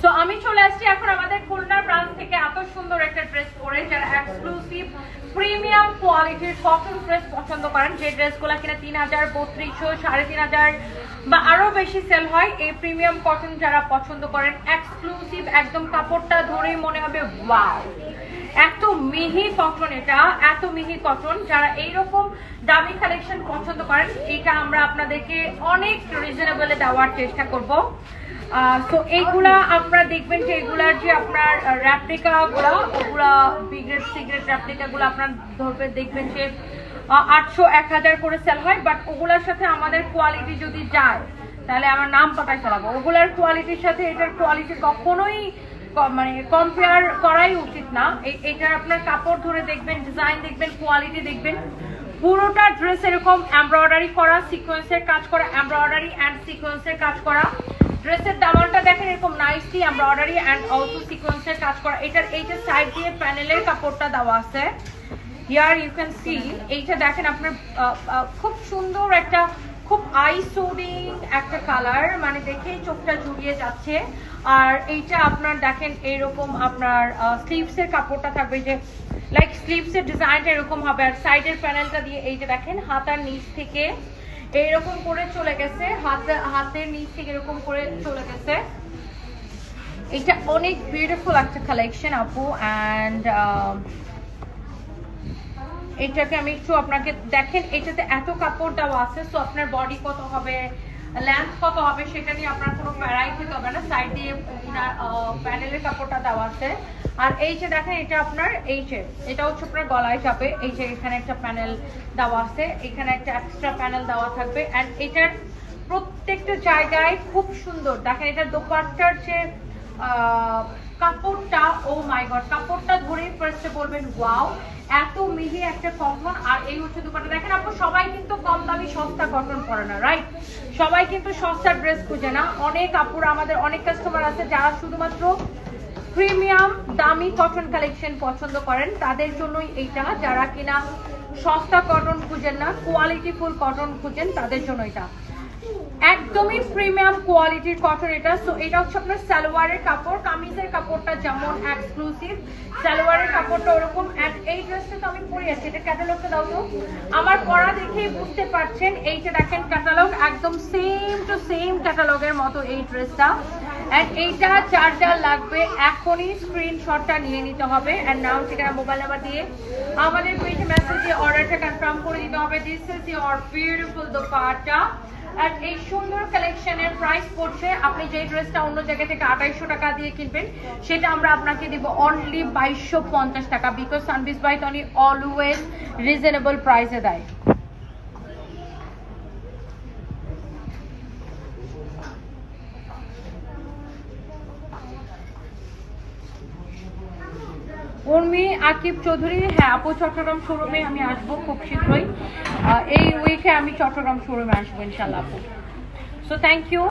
So আমি চলে আসছি এখন আমাদের খুলনার ব্রাঞ্চ থেকে এত সুন্দর একটা ড্রেস পরে যারা এক্সক্লুসিভ প্রিমিয়াম কোয়ালিটির কটন ড্রেস পছন্দ করেন, যে ড্রেসগুলো কিনা তিন হাজার বত্রিশশো সাড়ে তিন হাজার বা আরও বেশি সেল হয়, এই প্রিমিয়াম কটন যারা পছন্দ করেন এক্সক্লুসিভ একদম কাপড়টা ধরেই মনে হবে ওয়াও এত মিহি কটন এটা, এত মিহি কটন, যারা এইরকম দামি কালেকশন পছন্দ করেন, এটা আমরা আপনাদেরকে অনেক রিজনেবলে দেওয়ার চেষ্টা করব। তো এইগুলা আপনারা দেখবেন যে এগুলার যে আপনার র্যাপ্লিকা গুলা, ওগুলা বিগ্রেড সিগ্রেট র্যাপ্লিকা গুলো আপনার ধরবে, দেখবেন যে আটশো এক হাজার করে সেল হয় বাট ওগুলার সাথে আমাদের কোয়ালিটি যদি যায়, তাহলে আমার নাম পাতায় ফেলাবো। ওগুলার কোয়ালিটির সাথে এটার কোয়ালিটি কখনোই মানে কম্পেয়ার করাই উচিত না। এটার আপনার কাপড় ধরে দেখবেন ডিজাইন দেখবেন কোয়ালিটি দেখবেন। পুরোটা ড্রেস এরকম এমব্রয়ডারি করা সিকোয়েন্সের কাজ করা এমব্রয়ডারি অ্যান্ড সিকোয়েন্সের কাজ করা। ড্রেসের দামানটা দেখেন এরকম নাইসলি এমব্রয়ডারি অ্যান্ড অলসো সিকোয়েন্সের কাজ করা। এটার এই যে সাইড দিয়ে প্যানেলের কাপড়টা দেওয়া আছে। হিয়ার ইউ ক্যান সি এইটা দেখেন আপনার খুব সুন্দর একটা, খুব আই সোডিং একটা কালার মানে দেখেই চোখটা জুড়িয়ে যাচ্ছে। আর এইটা আপনার দেখেন, এইরকম আপনার স্লিভস এর কাপড়টা থাকবে যে লাইক স্লিভস এর ডিজাইনটা এরকম হবে। আর সাইডের প্যানেলটা দিয়ে এই যে দেখেন হাতার নিচ থেকে এইরকম করে চলে গেছে। হাত, হাতের নিচ থেকে এরকম করে চলে গেছে। এটা অনেক বিউটিফুল একটা কালেকশন আপু। অ্যান্ড এটাকে আমি একটু আপনাকে দেখেন, এটাতে এত কাপড় দেওয়া আছে। সো আপনার বডি কত হবে? লেন্থ কত হবে, সেটা নিয়ে আপনার কোনো প্যারাই খেতে হবে না। সাইড দিয়ে প্যানেলের কাপড়টা দেওয়া আছে। আর এই যে দেখেন, এটা আপনার, এই যে, এটা হচ্ছে আপনার গলায় চাপে। এই যে এখানে একটা প্যানেল দেওয়া আছে, এখানে একটা এক্সট্রা প্যানেল দেওয়া থাকবে। অ্যান্ড এটার প্রত্যেকটা জায়গায় খুব সুন্দর। দেখেন এটা দোপাট্টার যে কাপড়টা, ও মাই গড কাপড়টা ধরেই ফার্স্টে বলবেন ওয়াও এত মিহি একটা কটন আর এই হচ্ছে দুপাটা দেখেন আপু, সবাই কিন্তু কম দামি সস্তা কটন পরে না রাইট সবাই কিন্তু সস্তা ড্রেস খুঁজে না। অনেক আপুরা, আমাদের অনেক কাস্টমার আছে যারা শুধুমাত্র প্রিমিয়াম দামি কটন কালেকশন পছন্দ করেন। তাদের জন্যই এইটা, যারা কিনা সস্তা কটন খুঁজেন না কোয়ালিটি ফুল কটন খুঁজেন, তাদের জন্য এটা একদমই প্রিমিয়াম কোয়ালিটির কটন এটা। সো এটা হচ্ছে আপনার সালোয়ারের কাপড়, কামিজের কাপড়টা যেমন এক্সক্লুসিভ সালোয়ারের কাপড়টা ওরকম এই ড্রেসটা তো আমি পরে আছি। এটা ক্যাটালগটা দাও তো। আমার পরা দেখেই বুঝতে পারছেন, এইটা দেখেন ক্যাটালগ একদম সেম টু সেম ক্যাটালগের মতো এই ড্রেসটা অ্যান্ড এইটা যার লাগবে, এখনই স্ক্রিনশটটা নিয়ে নিতে হবে। অ্যান্ড নাম ঠিকানা মোবাইল নাম্বার দিয়ে আমাদের পেজে মেসেজ দিয়ে অর্ডারটা কনফার্ম করে দিতে হবে। This is your beautiful dupatta আর এই সুন্দর কালেকশনের প্রাইস পড়ছে। আপনি যে ড্রেসটা অন্য জায়গা থেকে আঠাইশো টাকা দিয়ে কিনবেন, সেটা আমরা আপনাকে দিব অনলি বাইশশো পঞ্চাশ টাকা বিকজ সানবিস বাই টনি অলওয়েজ রিজনেবল প্রাইসে দেয়। উর্মি, আকিব চৌধুরী হ্যাঁ আপু চট্টগ্রাম শোরুমে আমি আসব খুব শীঘ্রই। এই উইকে আমি চট্টগ্রাম শোরুমে আসব ইনশাল্লাহ আপু। So thank you